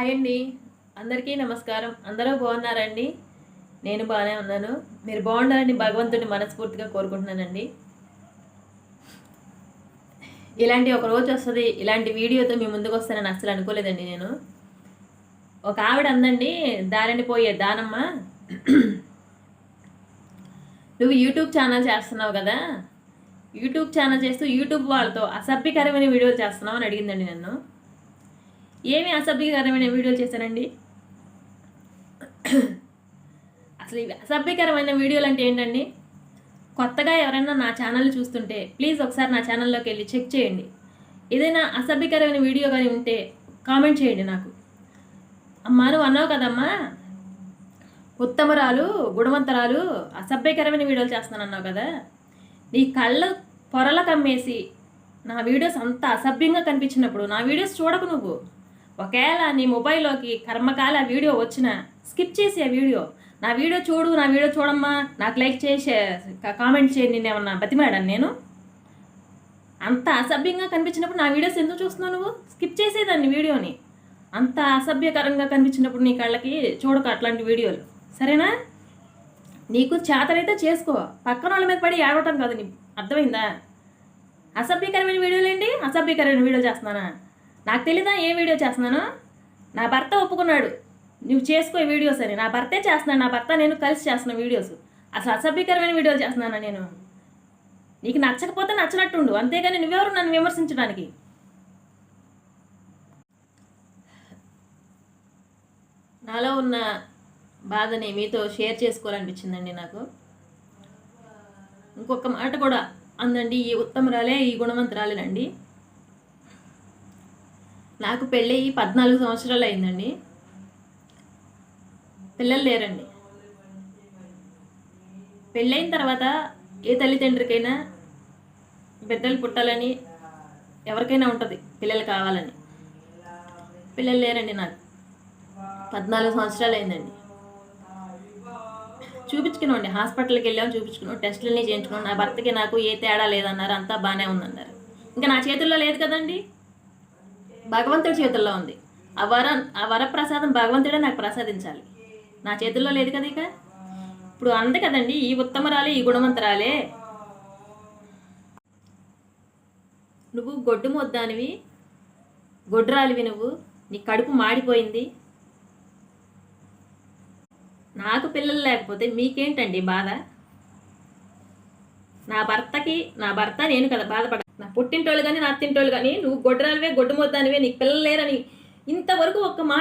Hi అండి. అందరికీ నమస్కారం. అందరూ బాగున్నారండి? నేను బాగానే ఉన్నాను. మీరు బాగుండాలని భగవంతుని మనస్ఫూర్తిగా కోరుకుంటున్నానండి. ఇలాంటి ఒక రోజు వస్తుంది ఇలాంటి వీడియోతో మీ ముందుకు వస్తానని అసలు అనుకోలేదండి నేను. ఒక ఆవిడ అందండి దారిని పోయే దానమ్మ. నువ్వు యూట్యూబ్ ఛానల్ చేస్తున్నావు కదా? యూట్యూబ్ ఛానల్ చేస్తూ యూట్యూబ్ వాళ్ళతో అసభ్యకరమైన వీడియోలు చేస్తున్నావు అని అడిగిందండి నన్ను. ఏమి అసభ్యకరమైన వీడియోలు చేశానండి అసలు ఇవి అసభ్యకరమైన వీడియోలు అంటే ఏంటండి? కొత్తగా ఎవరైనా నా ఛానల్ చూస్తుంటే ప్లీజ్ ఒకసారి నా ఛానల్లోకి వెళ్ళి చెక్ చేయండి. ఏదైనా అసభ్యకరమైన వీడియో కానీ ఉంటే కామెంట్ చేయండి నాకు. అమ్మా నువ్వు అన్నావు కదమ్మా? ఉత్తమరాలు గుణవంతరాలు అసభ్యకరమైన వీడియోలు చేస్తున్నాను అన్నావు కదా. నీ కళ్ళ పొరల కమ్మేసి నా వీడియోస్ అంత అసభ్యంగా కనిపించినప్పుడు నా వీడియోస్ చూడకు నువ్వు. ఒకవేళ నీ మొబైల్లోకి కర్మకాల వీడియో వచ్చిన స్కిప్ చేసే ఆ వీడియో. నా వీడియో చూడు నా వీడియో చూడమ్మా. నాకు లైక్ చేసే కామెంట్ చేయండి నేను ఏమన్నా బతిమాడాను నేను. అంత అసభ్యంగా కనిపించినప్పుడు నా వీడియోస్ ఎందుకు చూస్తున్నావు నువ్వు? స్కిప్ చేసేదాన్ని వీడియోని. అంత అసభ్యకరంగా కనిపించినప్పుడు నీ కళ్ళకి చూడక అట్లాంటి వీడియోలు. సరేనా? నీకు చేతనైతే చేసుకో. పక్కన వాళ్ళ మీద పడి ఏడవటం కాదు నీ అర్థమైందా? అసభ్యకరమైన వీడియోలు ఏంటి అసభ్యకరమైన వీడియో చేస్తున్నానా? నాకు తెలీదా ఏ వీడియో చేస్తున్నాను? నా భర్త ఒప్పుకున్నాడు. నువ్వు చేసుకో వీడియోస్ అని. నా భర్తే చేస్తున్నాను నా భర్త నేను కలిసి చేస్తున్న వీడియోస్. అసలు అసభ్యకరమైన వీడియోలు చేస్తున్నానా నేను? నీకు నచ్చకపోతే నచ్చినట్టుండు. అంతేగాని నువ్వెవరు నన్ను విమర్శించడానికి? నాలో ఉన్న బాధని మీతో షేర్ చేసుకోవాలనిపించిందండి నాకు. ఇంకొక మాట కూడా అందండి. ఈ ఉత్తమరాలే ఈ గుణవంతురాలేనండి. నాకు పెళ్ళయి పద్నాలుగు సంవత్సరాలు అయిందండి. పిల్లలు లేరండి. పెళ్ళైన తర్వాత ఏ తల్లిదండ్రికైనా బిడ్డలు పుట్టాలని ఎవరికైనా ఉంటుంది పిల్లలు కావాలని. పిల్లలు లేరండి నాకు. పద్నాలుగు సంవత్సరాలు అయిందండి. చూపించుకున్నామండి. హాస్పిటల్కి వెళ్ళాం చూపించుకున్నాం టెస్టులన్నీ చేయించుకున్నాం. నా భర్తకి నాకు ఏ తేడా లేదన్నారు అంతా బాగానే ఉందన్నారు. ఇంకా నా చేతుల్లో లేదు కదండి. భగవంతుడి చేతుల్లో ఉంది. ఆ వర ఆ వరప్రసాదం భగవంతుడే నాకు ప్రసాదించాలి. నా చేతుల్లో లేదు కదా ఇక? ఇప్పుడు అంది కదండి ఈ ఉత్తమరాలే ఈ గుణవంతరాలే. నువ్వు గొడ్డు మొద్దానివి గొడ్రాలివి నువ్వు. నీ కడుపు మాడిపోయింది. నాకు పిల్లలు లేకపోతే మీకేంటండి బాధ? నా భర్తకి నా భర్త నేను కదా బాధపడ పుట్టింటోళ్ళు కానీ నా అత్తింటోళ్ళు కానీ నువ్వు గొడ్రాలవే గొడ్డు మొద్దానివే నీకు పిల్లలు లేరని ఇంతవరకు ఒక్క మాట